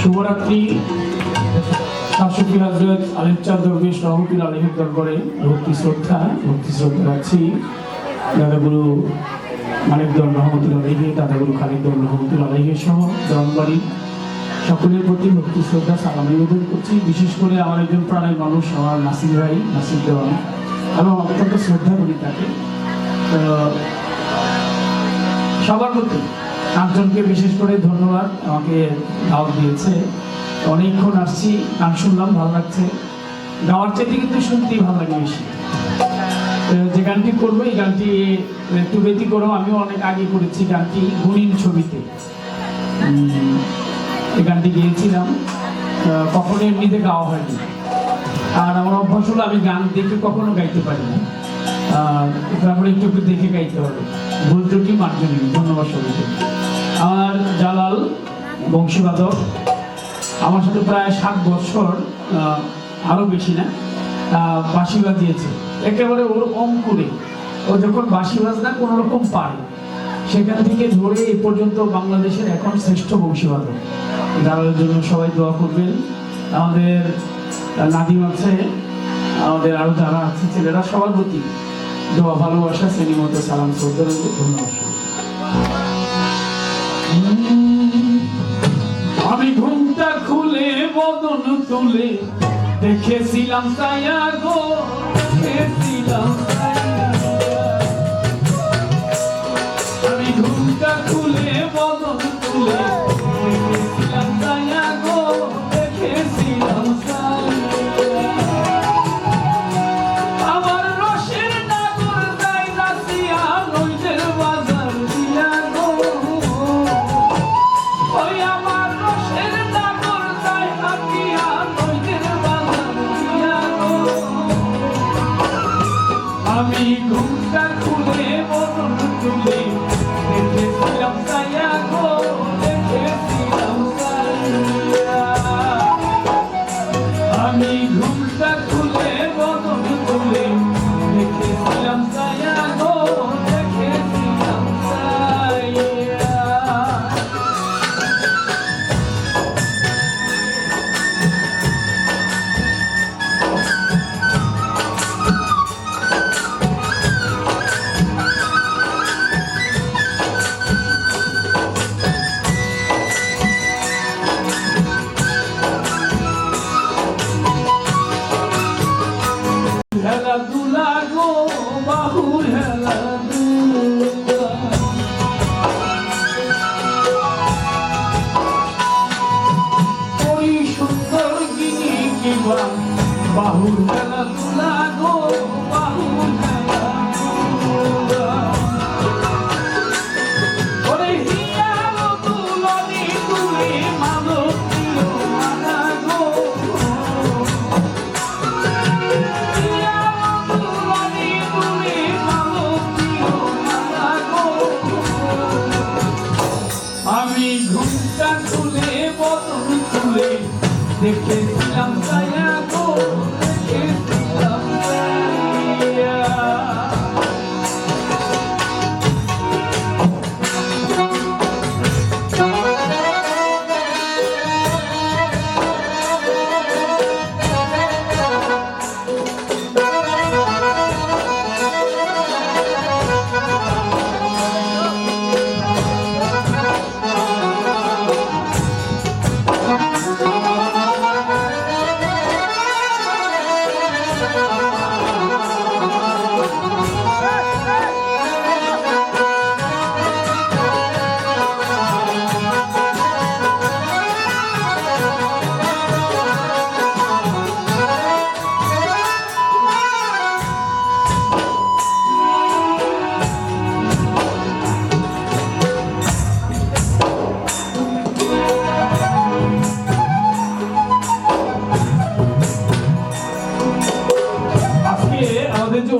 শুভরাত্রি। শাসকি হজরত আলিফচাঁদ দরবেশ রহমতুল আলহের দরবারে ভক্তি, শ্রদ্ধা ভক্তি, শ্রদ্ধা রাখছি। দাদাগুরু মানিকদল রহমতুল আলহে দাদাগুরু খালিদুল রহমতুল আলহে সহ দরবারি সকলের প্রতি ভক্তি, শ্রদ্ধা, সালাম নিবেদন করছি। বিশেষ করে আমার একজন প্রাণের মানুষ, আমার নাসির ভাই, নাসির দেওয়ান। এবং অত্যন্ত শ্রদ্ধা করি তাকে। সবার প্রতি পাঁচজনকে বিশেষ করে ধন্যবাদ আমাকে দাওয়াত দিয়েছে। অনেকক্ষণ আসছি, গান শুনলাম, ভালো লাগছে। গাওয়ার চাইতে কিন্তু শুনতেই ভালো লাগে বেশি। যে গানটি করব, এই গানটি একটু ব্যতি করো আমিও অনেক আগে করেছি গানটি, গুণিন ছবিতে। এই গানটি গিয়েছিলাম। কখনো এমনিতে গাওয়া হয়নি। আর আমার অভ্যাস হলো আমি গান দেখে কখনো গাইতে পারি না তারপরে একটু একটু দেখে গাইতে হবে। ভুল ত্রুটি মার্জনী ধন্যবাদ সবাইকে। আমার জালাল বংশীবাদক আমার সাথে প্রায় সাত বছর আহ, আরও বেশি না বাঁশি বাজিয়েছে একেবারে ওর অঙ্কুরে। ও যখন বাঁশি বাজনা কোনো রকম পারে সেখান থেকে ধরে এ পর্যন্ত বাংলাদেশের এখন শ্রেষ্ঠ বংশীবাদক। জালালের জন্য সবাই দোয়া করবেন। আমাদের নাদিম আছে আমাদের আরও যারা আছে ছেলেরা সবার প্রতি দোয়া ভালোবাসা শ্রেণি মতো সালাম শ্রদ্ধা ধন্যবাদ। আমি ঘুমটা খুলে বদন তুলে দেখেছিলাম তাই গো দেখেছিলাম।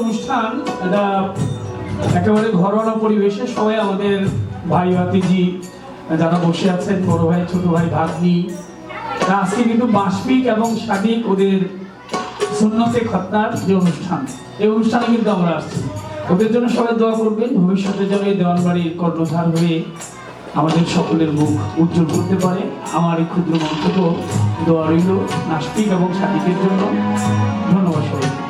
অনুষ্ঠান, এটা একেবারে ঘরোয়া পরিবেশে সবাই আমাদের ভাই ভাতিজি, যারা বসে আছেন, বড় ভাই, ছোট ভাই, ভাগ্নি আজকে কিন্তু বাষ্পিক এবং সাদিক ওদের সুন্নতে খতার যে অনুষ্ঠান, এই অনুষ্ঠানে কিন্তু আমরা আসছি। ওদের জন্য সবাই দোয়া করবেন, ভবিষ্যতে যেন এই দেওয়ানবাড়ির কর্ণধার হয়ে আমাদের সকলের মুখ উজ্জ্বল করতে পারে। আমার এই ক্ষুদ্র মন্তব্য দোয়া রইল নাস্তিক এবং সাদিকের জন্য। ধন্যবাদ সবাই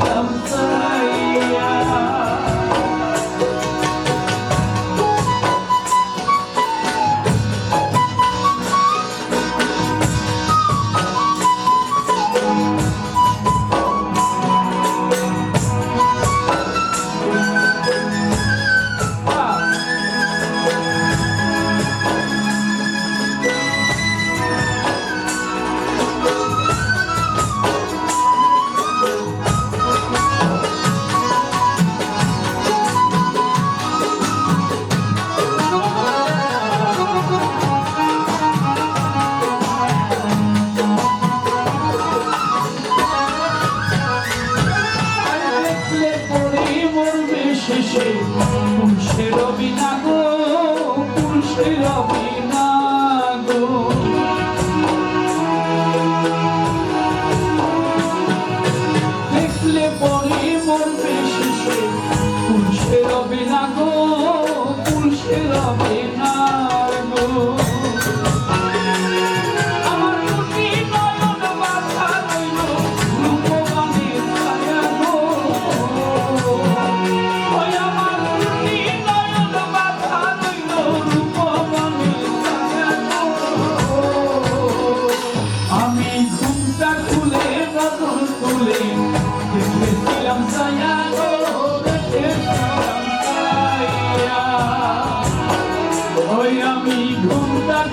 Love.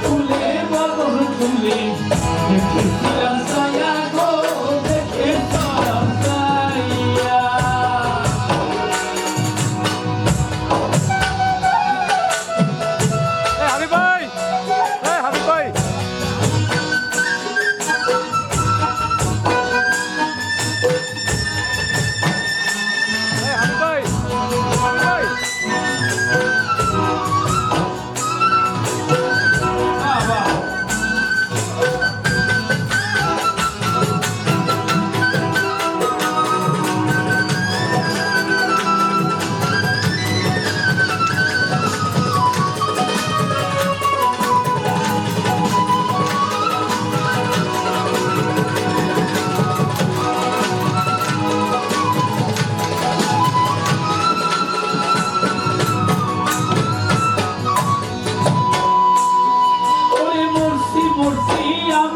তুলে বদল তুলে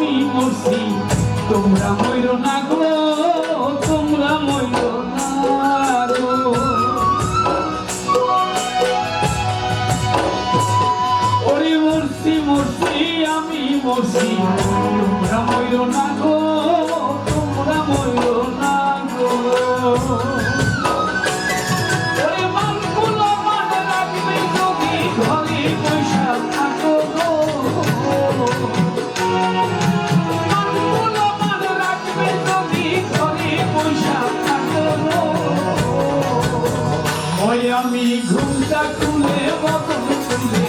আমি মরছি তোমরা ময়ূর না গো, তোমরা ময়ূর না গো। ওরে মরছি মরছি, আমি মরছি, তোমরা ময়ূর না গো। ওই আমি ঘুমটা খুলে মতন খুলে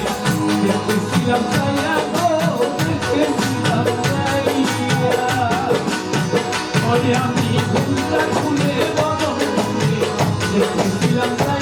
দেখেছিলাম তাইয়া গো দেখেছিলাম তাইয়া ওই আমি ঘুমটা খুলে মতন খুলে দেখেছিলাম তাইয়া